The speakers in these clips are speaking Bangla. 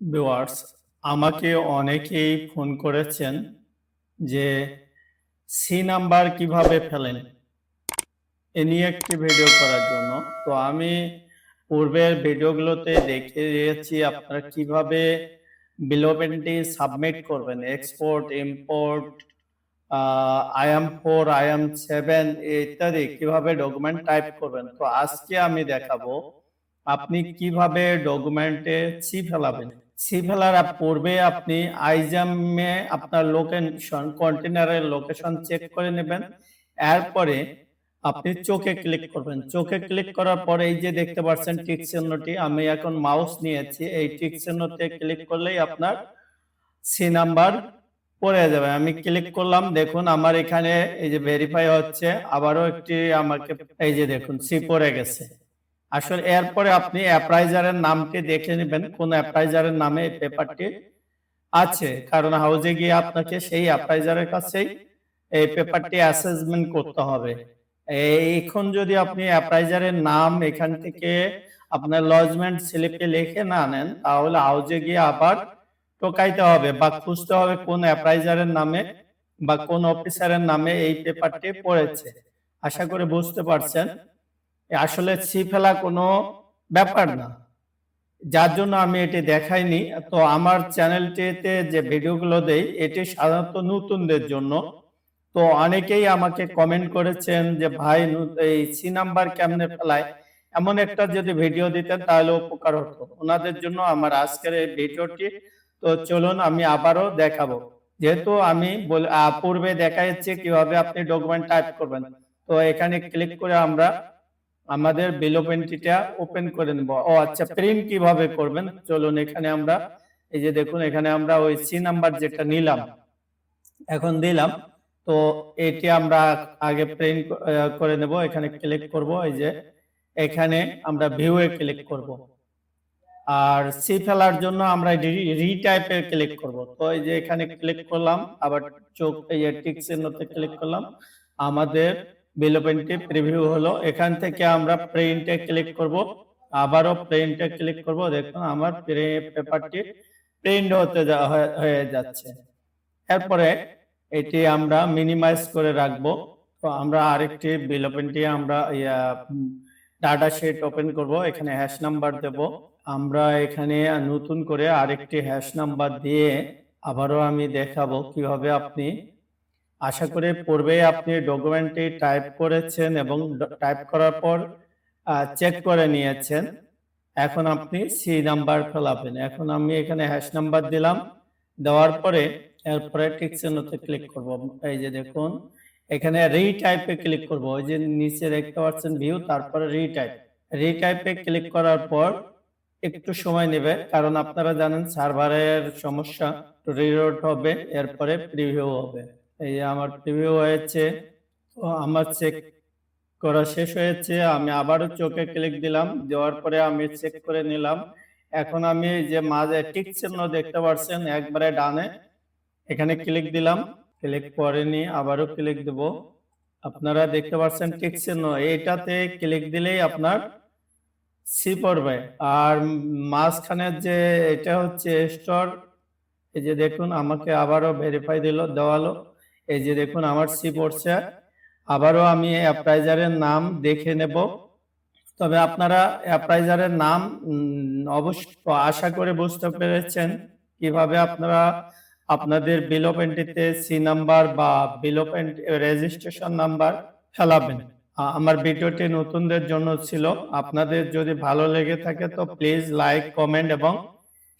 ভিউয়ার্স আমাকে অনেকেই ফোন করেছেন যে সি নাম্বার কীভাবে ফেলেন? এ নিয়ে একটি ভিডিও করার জন্য। তো আমি পূর্বের ভিডিওগুলোতে দেখে দিয়েছি আপনারা কীভাবে বিলোপেন্টটি সাবমিট করবেন। Export import IM four IM seven ইত্যাদি। কীভাবে ডকুমেন্ট টাইপ করবেন? তো আজকে আমি দেখাবো আপনি কীভাবে ডকুমেন্টে সি ফেলাবেন? সি ফেলার পূর্বে আপনি আইজামে আপনার লোকেশন কন্টেনারের লোকেশন চেক করে নেবেন। এরপরে আপনি চোখে ক্লিক করবেন। চোখে ক্লিক করার পরে এই যে দেখতে পাচ্ছেন টিক চিহ্নটি, আমি এখন মাউস নিয়েছি। এই টিক চিহ্নতে ক্লিক করলেই আপনার সি নাম্বার পড়ে যাবে। আমি ক্লিক করলাম, দেখুন আমার এখানে এই যে ভেরিফাই হচ্ছে। আবারও একটি আমাকে, এই যে দেখুন সি পড়ে গেছে। আসলে এরপরে আপনি অ্যাপ্রাইজারের নামটি দেখে নেবেন, কোন অ্যাপ্রাইজারের নামে পেপারটি আছে। কারণ হাউজে গিয়ে আপনাকে সেই অ্যাপ্রাইজারের কাছেই এই পেপারটি অ্যাসেসমেন্ট করতে হবে। এখন যদি আপনি অ্যাপ্রাইজারের নাম এখান থেকে আপনার লজমেন্ট স্লিপে লিখে না নেন, তাহলে হাউজে গিয়ে আবার টোকাইতে হবে বা খুঁজতে হবে কোন অ্যাপ্রাইজারের নামে বা কোন অফিসারের নামে এই পেপারটি পড়েছে। আশা করে বুঝতে পারছেন। আসলে সি ফেলা কোনো ব্যাপার না। যার জন্য আমি এটি দেখাইনি। তো আমার চ্যানেলটিতে যে ভিডিওগুলো দেই এটি সাধারণত নতুনদের জন্য। তো অনেকেই আমাকে কমেন্ট করেছেন যে ভাই এই সি নাম্বার কেমনে ফেলায়? এমন একটা যদি ভিডিও দিতেন তাহলে উপকার হতো। ওনাদের জন্য আমার আজকের এই ভিডিওটি। তো চলুন আমি আবারও দেখাবো। যেহেতু আমি পূর্বে দেখাচ্ছি কীভাবে আপনি ডকুমেন্ট টাইপ করবেন। তো এখানে ক্লিক করে আমরা আমাদের বিলোপেন্টিটা ওপেন করে নেব। ও আচ্ছা প্রিন্ট কীভাবে করবেন? চলুন এখানে আমরা, এই যে দেখুন, এখানে আমরা ওই সি নাম্বার যেটা নিলাম, এখন দিলাম। তো এটি আমরা আগে প্রিন্ট করে নেব, এখানে ক্লিক করব, এই যে এখানে আমরা ভিউ এ ক্লিক করব। আর সি ফেলার জন্য আমরা রিটাইপে ক্লিক করব। তো এই যে এখানে ক্লিক করলাম, আবার চোখ, এই যে টিক চিহ্নতে ক্লিক করলাম, আমাদের বিলোপেন্টি প্রিভিউ হলো, এখান থেকে আমরা প্রিন্টে ক্লিক করব, আবারও প্রিন্টে ক্লিক করব, দেখুন আমার পেপারটি প্রিন্ট হতে হয়ে- হয়ে যাচ্ছে। এরপরে এটি আমরা মিনিমাইজ করে রাখব। তো আমরা আরেকটি বিলোপেন্টি আমরা ডাটা শিট ওপেন করব, এখানে হ্যাশ নাম্বার দেব। আমরা এখানে নতুন করে আরেকটি হ্যাশ নাম্বার দিয়ে আবারও আমি দেখাবো কীভাবে আপনি আশা করি পূর্বে আপনি ডকুমেন্টটি টাইপ করেছেন এবং টাইপ করার পর চেক করে নিয়েছেন। এখন আপনি সি নাম্বার ফেলাবেন এখন আমি এখানে হ্যাশ নাম্বার দিলাম। দেওয়ার পরে এরপরে টিক চিহ্নতে ক্লিক করব। এই যে দেখুন, এখানে রিটাইপে ক্লিক করব। ওই যে নিচে দেখতে পাচ্ছেন ভিউ তারপরে রিটাইপ রিটাইপে ক্লিক করার পর একটু সময় নেবে, কারণ আপনারা জানেন সার্ভারের সমস্যা রিলোড হবে, এরপরে প্রিভিউ হবে। এই আমার প্রিভিউ হয়েছে, তো আমার চেক করা শেষ হয়েছে, আমি আবারও চোখে ক্লিক দিলাম, দেওয়ার পরে আমি চেক করে নিলাম। এখন আমি যে মাঝে টিক চিহ্ন দেখতে পাচ্ছেন, একবারে ডানে, এখানে ক্লিক দিলাম ক্লিক করেনি আবারও ক্লিক দেব। আপনারা দেখতে পাচ্ছেন টিক চিহ্ন, এইটাতে ক্লিক দিলেই আপনার সি পড়বে। আর মাঝখানের যে এটা হচ্ছে স্টোর এই যে দেখুন, আমাকে আবারও ভেরিফাই দিল, দেওয়ালো। এই যে দেখুন আমার সি পড়ছে আবারও আমি অ্যাপ্রাইজারের নাম দেখে নেব। তবে আপনারা অ্যাপ্রাইজারের নাম অবশ্য আশা করে বুঝতে পেরেছেন কীভাবে আপনারা আপনাদের বিলোপেন্টিতে সি নাম্বার বা বিলোপেন্ট রেজিস্ট্রেশন নাম্বার ফেলাবেন। আমার ভিডিওটি নতুনদের জন্য ছিল। আপনাদের যদি ভালো লেগে থাকে তো প্লিজ লাইক কমেন্ট এবং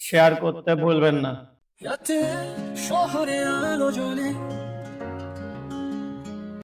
শেয়ার করতে ভুলবেন না। শহরে আলো জ্বলে